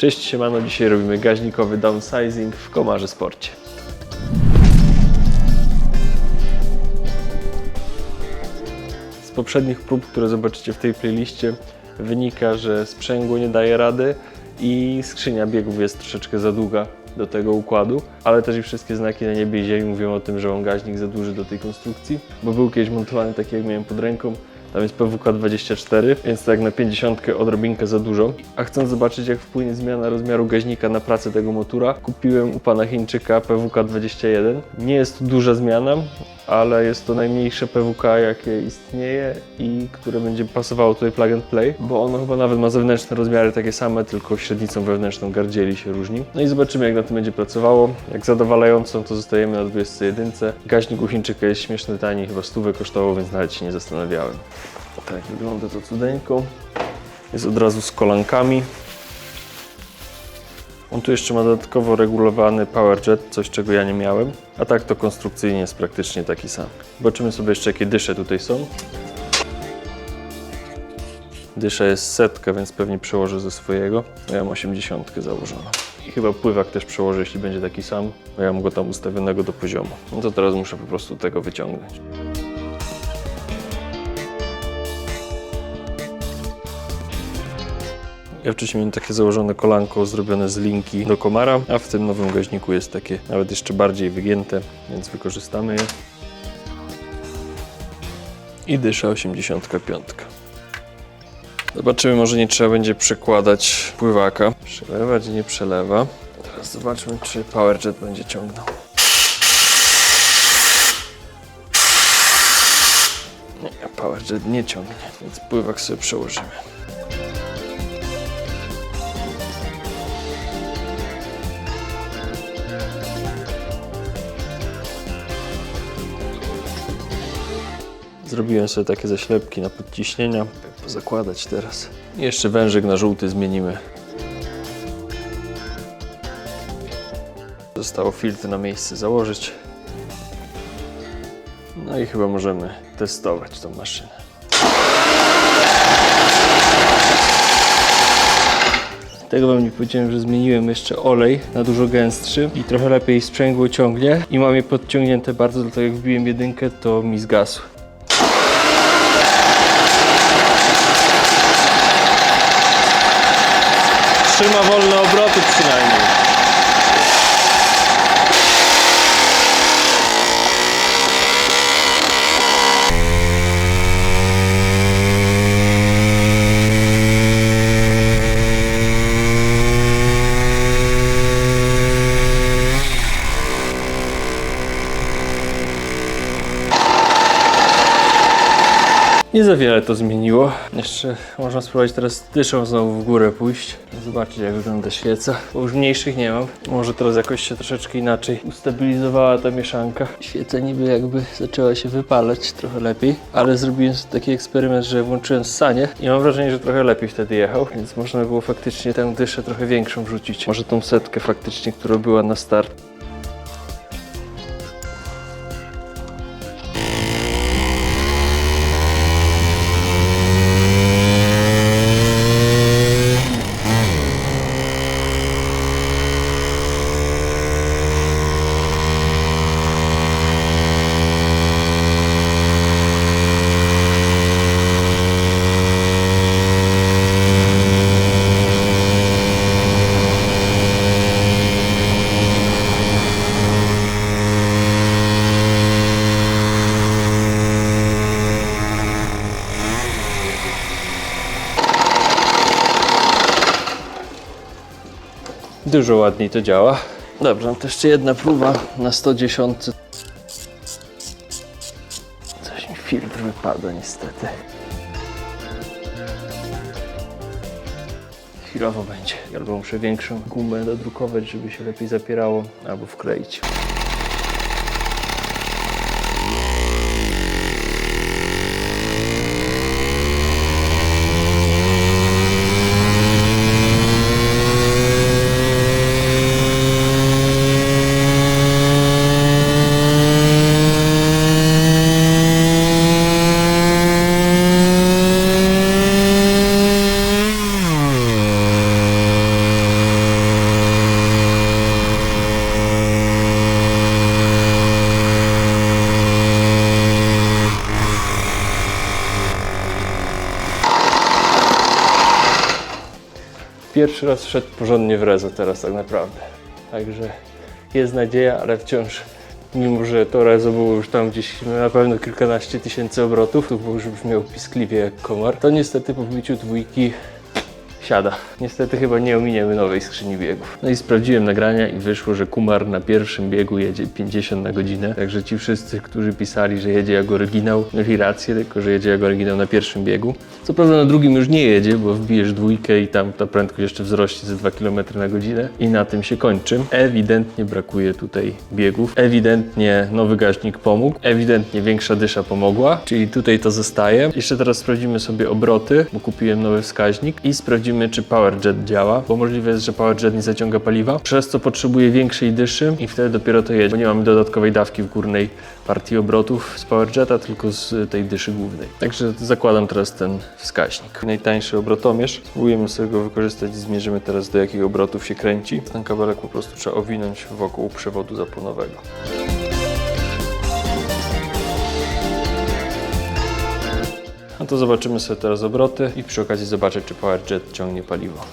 Cześć, siemano, dzisiaj robimy gaźnikowy downsizing w Komarze Sporcie. Z poprzednich prób, które zobaczycie w tej playliście, wynika, że sprzęgło nie daje rady i skrzynia biegów jest troszeczkę za długa do tego układu, ale też i wszystkie znaki na niebie i ziemi mówią o tym, że mam gaźnik za duży do tej konstrukcji, bo był kiedyś montowany taki jak miałem pod ręką, tam jest PWK 24, więc tak na 50 odrobinkę za dużo. A chcąc zobaczyć jak wpłynie zmiana rozmiaru gaźnika na pracę tego motora, kupiłem u pana Chińczyka PWK 21. Nie jest to duża zmiana, ale jest to najmniejsze PWK jakie istnieje i które będzie pasowało tutaj plug and play, bo ono chyba nawet ma zewnętrzne rozmiary takie same, tylko średnicą wewnętrzną gardzieli się różni. No i zobaczymy jak na tym będzie pracowało. Jak zadowalającą to zostajemy na 21. Gaźnik u Chińczyka jest śmieszny tani, chyba stówę kosztował, więc nawet się nie zastanawiałem. Tak wygląda to cudeńko. Jest od razu z kolankami. On tu jeszcze ma dodatkowo regulowany powerjet, coś czego ja nie miałem. A tak to konstrukcyjnie jest praktycznie taki sam. Zobaczymy sobie jeszcze jakie dysze tutaj są. Dysza jest setka, więc pewnie przełożę ze swojego. Ja mam 80 założoną. I chyba pływak też przełożę, jeśli będzie taki sam, bo ja mam go tam ustawionego do poziomu. No to teraz muszę po prostu tego wyciągnąć. Ja wcześniej miałem takie założone kolanko zrobione z linki do komara, a w tym nowym gaźniku jest takie nawet jeszcze bardziej wygięte, więc wykorzystamy je. I dysza 85. Zobaczymy, może nie trzeba będzie przekładać pływaka. Przelewać nie przelewa. Teraz zobaczmy, czy PowerJet będzie ciągnął. Nie, PowerJet nie ciągnie, więc pływak sobie przełożymy. Zrobiłem sobie takie zaślepki na podciśnienia. Pozakładać teraz. Jeszcze wężyk na żółty zmienimy. Zostało filtr na miejsce założyć. No i chyba możemy testować tą maszynę. Tego wam nie powiedziałem, że zmieniłem jeszcze olej na dużo gęstszy i trochę lepiej sprzęgło ciągnie i mam je podciągnięte bardzo, dlatego jak wbiłem jedynkę to mi zgasł. Trzyma wolne obroty przynajmniej. Nie za wiele to zmieniło. Jeszcze można spróbować teraz dyszą znowu w górę pójść. Zobaczyć jak wygląda świeca, bo już mniejszych nie mam. Może teraz jakoś się troszeczkę inaczej ustabilizowała ta mieszanka. Świeca niby jakby zaczęła się wypalać trochę lepiej, ale zrobiłem taki eksperyment, że włączyłem sanie i mam wrażenie, że trochę lepiej wtedy jechał, więc można było faktycznie tę dyszę trochę większą wrzucić. Może tą setkę faktycznie, która była na start. Dużo ładniej to działa. Dobrze, no to jeszcze jedna próba na 110. Coś mi filtr wypada niestety. Chwilowo będzie. Albo muszę większą gumę dodrukować, żeby się lepiej zapierało, albo wkleić. Pierwszy raz wszedł porządnie w rezo teraz tak naprawdę. Także jest nadzieja, ale wciąż mimo, że to rezo było już tam gdzieś na pewno kilkanaście tysięcy obrotów, to już brzmiał piskliwie jak komar, to niestety po wbiciu dwójki siada. Niestety chyba nie ominiemy nowej skrzyni biegów. No i sprawdziłem nagrania i wyszło, że Kumar na pierwszym biegu jedzie 50 na godzinę. Także ci wszyscy, którzy pisali, że jedzie jak oryginał, mieli rację, tylko że jedzie jak oryginał na pierwszym biegu. Co prawda na drugim już nie jedzie, bo wbijesz dwójkę i tam ta prędkość jeszcze wzrośnie ze 2 km na godzinę i na tym się kończy. Ewidentnie brakuje tutaj biegów. Ewidentnie nowy gaźnik pomógł. Ewidentnie większa dysza pomogła, czyli tutaj to zostaje. Jeszcze teraz sprawdzimy sobie obroty, bo kupiłem nowy wskaźnik i sprawdzimy, czy PowerJet działa, bo możliwe jest, że PowerJet nie zaciąga paliwa, przez co potrzebuje większej dyszy i wtedy dopiero to jedzie, bo nie mamy dodatkowej dawki w górnej partii obrotów z PowerJeta, tylko z tej dyszy głównej. Także zakładam teraz ten wskaźnik. Najtańszy obrotomierz. Spróbujemy sobie go wykorzystać i zmierzymy teraz do jakich obrotów się kręci. Ten kabelek po prostu trzeba owinąć wokół przewodu zapłonowego. To zobaczymy sobie teraz obroty i przy okazji zobaczę, czy PowerJet ciągnie paliwo.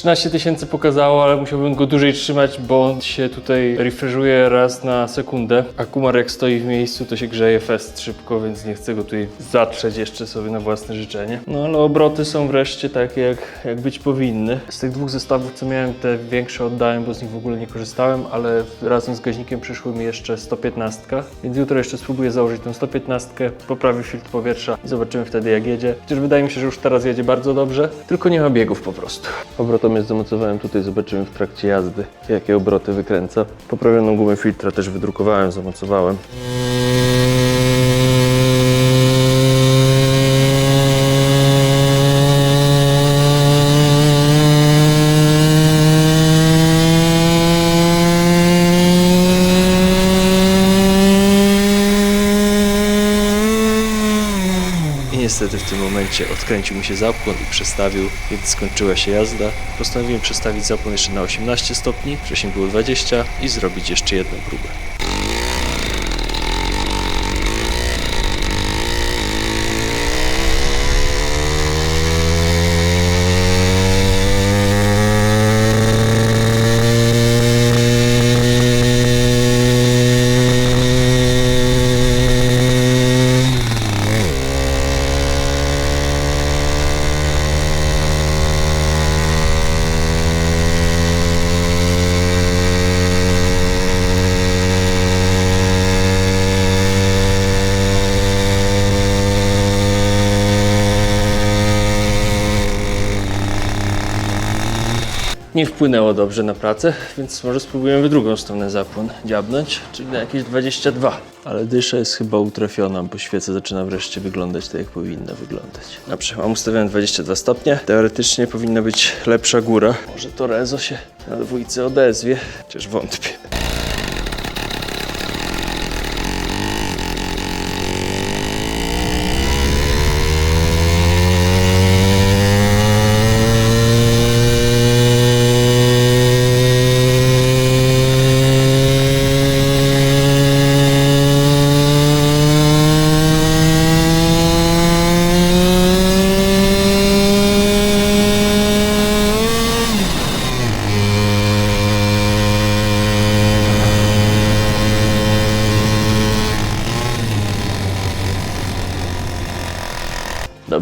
Trzynaście tysięcy pokazało, ale musiałbym go dłużej trzymać, bo on się tutaj refreshuje raz na sekundę. A kumar jak stoi w miejscu, to się grzeje fest szybko, więc nie chcę go tutaj zatrzeć jeszcze sobie na własne życzenie. No ale obroty są wreszcie takie, jak, jak być powinny. Z tych dwóch zestawów, co miałem, te większe oddałem, bo z nich w ogóle nie korzystałem, ale razem z gaźnikiem przyszły mi jeszcze 115, więc jutro jeszcze spróbuję założyć tą 115, poprawię filtr powietrza i zobaczymy wtedy jak jedzie. Chociaż wydaje mi się, że już teraz jedzie bardzo dobrze, tylko nie ma biegów po prostu. Obrotomierz zamocowałem tutaj, zobaczymy w trakcie jazdy, jakie obroty wykręca. Poprawioną gumę filtra też wydrukowałem, zamocowałem. I niestety w tym momencie odkręcił mi się zapłon i przestawił, więc skończyła się jazda. Postanowiłem przestawić zapłon jeszcze na 18 stopni, wcześniej było 20 i zrobić jeszcze jedną próbę. Nie wpłynęło dobrze na pracę, więc może spróbujemy w drugą stronę zapłon dziabnąć, czyli na jakieś 22. Ale dysza jest chyba utrafiona, bo świeca zaczyna wreszcie wyglądać tak, jak powinna wyglądać. Dobrze, mam ustawione 22 stopnie. Teoretycznie powinna być lepsza góra. Może to rezo się na dwójce odezwie, chociaż wątpię.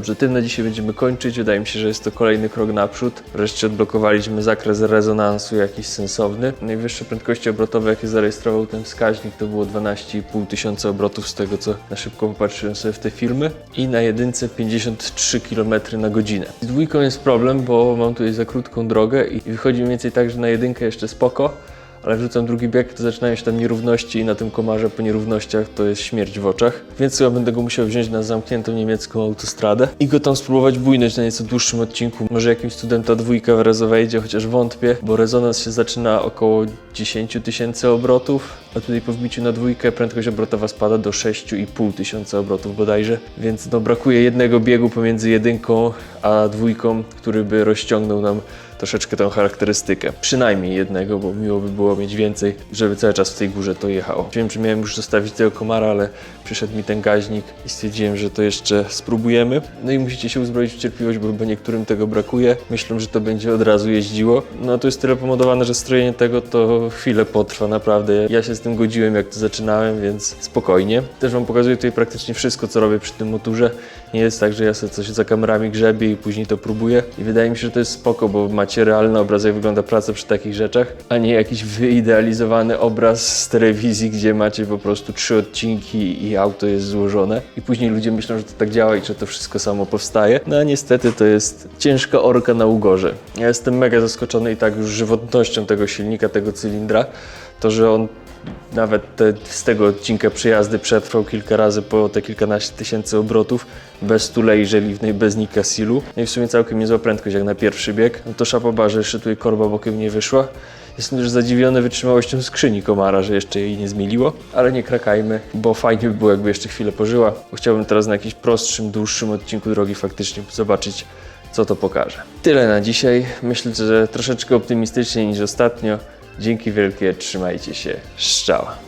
Dobrze, tym na dzisiaj będziemy kończyć. Wydaje mi się, że jest to kolejny krok naprzód. Wreszcie odblokowaliśmy zakres rezonansu jakiś sensowny. Najwyższe prędkości obrotowe, jakie zarejestrował ten wskaźnik, to było 12,5 tysiąca obrotów z tego, co na szybko popatrzyłem sobie w te filmy. I na jedynce 53 km na godzinę. Z dwójką jest problem, bo mam tutaj za krótką drogę i wychodzi mniej więcej tak, że na jedynkę jeszcze spoko, ale wrzucam drugi bieg, to zaczynają się tam nierówności i na tym komarze po nierównościach to jest śmierć w oczach. Więc chyba będę go musiał wziąć na zamkniętą niemiecką autostradę i go tam spróbować bujnąć na nieco dłuższym odcinku. Może jakimś cudem ta dwójka w rezo wejdzie, chociaż wątpię, bo rezonans się zaczyna około 10 tysięcy obrotów. A tutaj po wbiciu na dwójkę prędkość obrotowa spada do 6,5 tysiąca obrotów bodajże, więc no brakuje jednego biegu pomiędzy jedynką a dwójką, który by rozciągnął nam troszeczkę tą charakterystykę. Przynajmniej jednego, bo miło by było mieć więcej, żeby cały czas w tej górze to jechało. Wiem, że miałem już zostawić tego komara, ale przyszedł mi ten gaźnik i stwierdziłem, że to jeszcze spróbujemy. No i musicie się uzbroić w cierpliwość, bo chyba niektórym tego brakuje. Myślą, że to będzie od razu jeździło. No to jest tyle pomodowane, że strojenie tego to chwilę potrwa, naprawdę. Ja się z tym godziłem, jak to zaczynałem, więc spokojnie. Też Wam pokazuję tutaj praktycznie wszystko, co robię przy tym motorze. Nie jest tak, że ja sobie coś za kamerami grzebię i później to próbuję. I wydaje mi się, że to jest spoko, bo macie realny obraz, jak wygląda praca przy takich rzeczach, a nie jakiś wyidealizowany obraz z telewizji, gdzie macie po prostu trzy odcinki i auto jest złożone. I później ludzie myślą, że to tak działa i że to wszystko samo powstaje. No a niestety to jest ciężka orka na ugorze. Ja jestem mega zaskoczony i tak już żywotnością tego silnika, tego cylindra. To, że on nawet te, z tego odcinka przejazdy przetrwał kilka razy po te kilkanaście tysięcy obrotów, bez tulei żeliwnej, bez nikasilu. No i w sumie całkiem niezła prędkość jak na pierwszy bieg. No to szapoba, że jeszcze tutaj korba bokiem nie wyszła. Jestem też zadziwiony wytrzymałością skrzyni komara, że jeszcze jej nie zmieliło, ale nie krakajmy, bo fajnie by było, jakby jeszcze chwilę pożyła. Chciałbym teraz na jakimś prostszym, dłuższym odcinku drogi faktycznie zobaczyć, co to pokaże. Tyle na dzisiaj. Myślę, że troszeczkę optymistycznie niż ostatnio. Dzięki wielkie, trzymajcie się. Szczała.